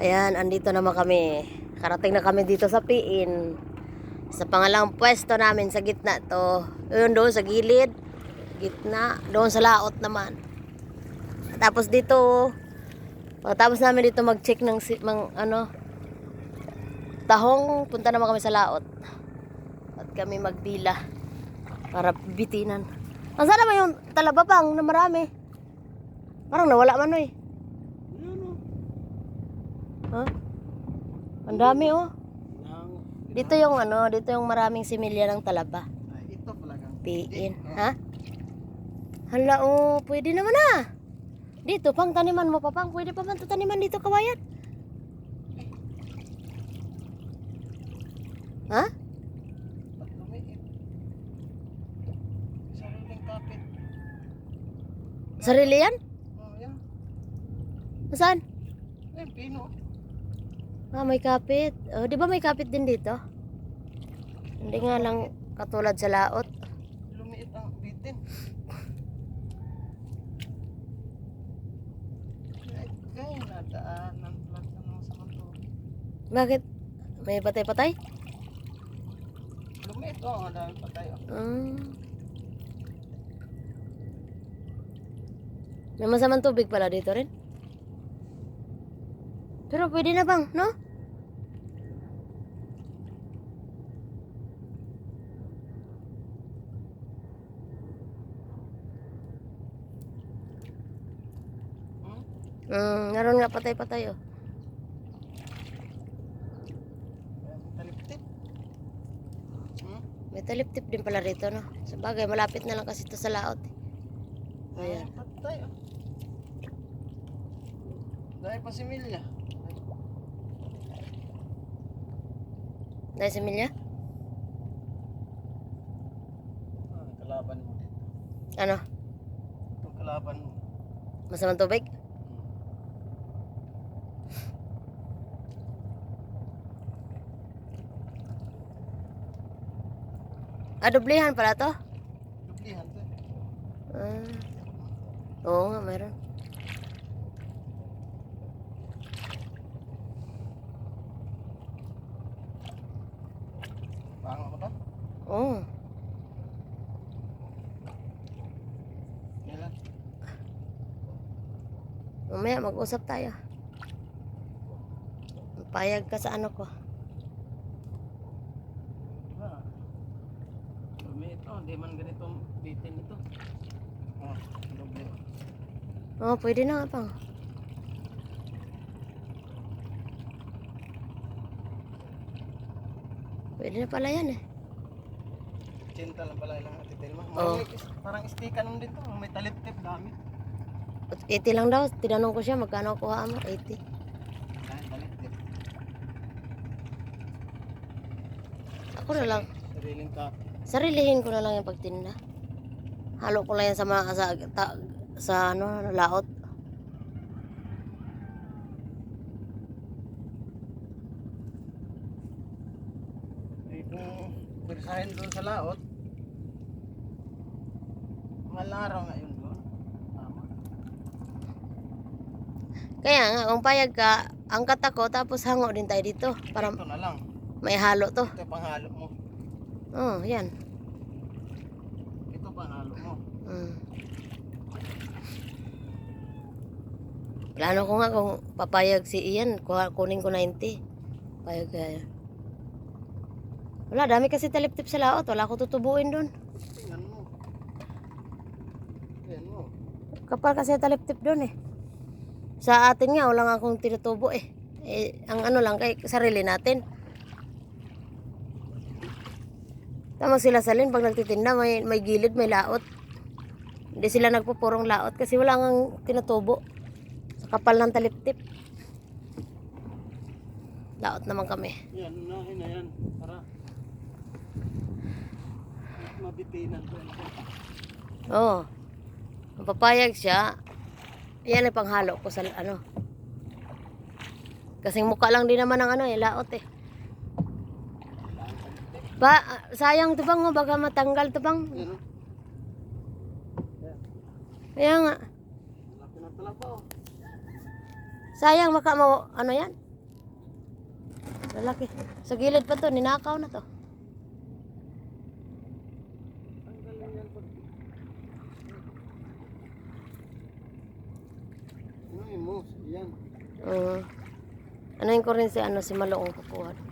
Ayan, andito naman kami. Karating na kami dito sa Piin. Sa pangalang pwesto namin sa gitna to. Yun doon sa gilid. Gitna. Doon sa laot naman. Tapos dito, pagkatapos namin dito mag-check ng mang, ano, tahong, punta naman kami sa laot. At kami magdila para bitinan. Ang sana naman yung talababang na marami. Parang nawala man eh. Ha? Ang dami oh. Dito yung ano, dito yung maraming similya ng talaba. ito pala kang Piin. Ha? Hala oh, pwede naman ah. Dito, pang taniman mo pa pang. Pwede pa man taniman dito, kawayan. Ha? Sarili yan? Oh, yan. Saan? Ay, pino. Ah, may kapit. Oh, di ba may kapit din dito? Hindi nga lang katulad sa laot. Lumiit ang bitin. Ay, kaya nadaanan pala sa mga samanto. Bakit? May patay-patay? Lumiit, oo, oh, dahil pa tayo. Ah. May masamang tubig pala dito rin. Pero pwede na bang, no? Mm, naroon nga patay-patay oh. Taliptip. Hmm? May talip-tip din pala rito, no? Sa bagay, malapit na lang kasi ito sa laot. eh. Ayan. Patay, oh. Dahil pa si Milya. Dahil sa milya? Ah, kalaban mo. Ano? Itong kalaban mo. Masamang tubig? Ah, dublihan pala to? Dublihan to. Ah. Oo nga, meron. Pango ko to? Oo. Kailan? Mamaya mag-usap tayo. Payag ka sa ano ko. Ah. Di man ganito bitin ito. Oh, doble. Oo, pwede na nga pang. Pwede na pala yan eh. Cinta lang pala ilang atitil mo. Is- Parang istika nun dito, may talip-tip dami. 80 lang daw. Tinanong ko siya, magkano kuha mo? 80. Dahil talip-tip. Ako na lang. Sariling kape. Sarilihin ko na lang yung pagtinda. Halo ko lang yan sa mga sa, ta- sa ano, laot. Eh, kung bersahin doon sa laot, malaraw nga yun doon. Tama. Kaya nga, kung payag ka, angkat ako, tapos hango din tayo dito. Para Ito na lang. may halo to. Ito panghalo mo. Oh, yan. Ito panghalo mo. Mm. Plano ko nga kung papayag si Ian, kunin ko 90. Payag kaya. Wala, dami kasi talip-tip sa laot. Wala ko tutubuin doon. Tingnan mo. Tingnan mo. Kapal kasi talip-tip doon eh. Sa atin nga, wala nga akong tinutubo eh. eh. Ang ano lang, kay sarili natin. Tama sila salin pag nagtitinda, may, may gilid, may laot. Hindi sila nagpupurong laot kasi wala nga tinutubo. Sa kapal ng talip-tip. Laot naman kami. Yan, unahin na yan. Para mabitinan ko. Oo. Oh. Papayag siya, yan ay panghalo ko sa ano. Kasing mukha lang din naman ng ano eh, laot eh. Ba, sayang to bang, oh, baka matanggal to bang. Kaya nga. Sayang maka mo, ano yan? Lalaki. Sa gilid pa to, ninakaw na to. Ano yun mo? Yan. Uh, ano yung kurin si ano si Maloong kukuha.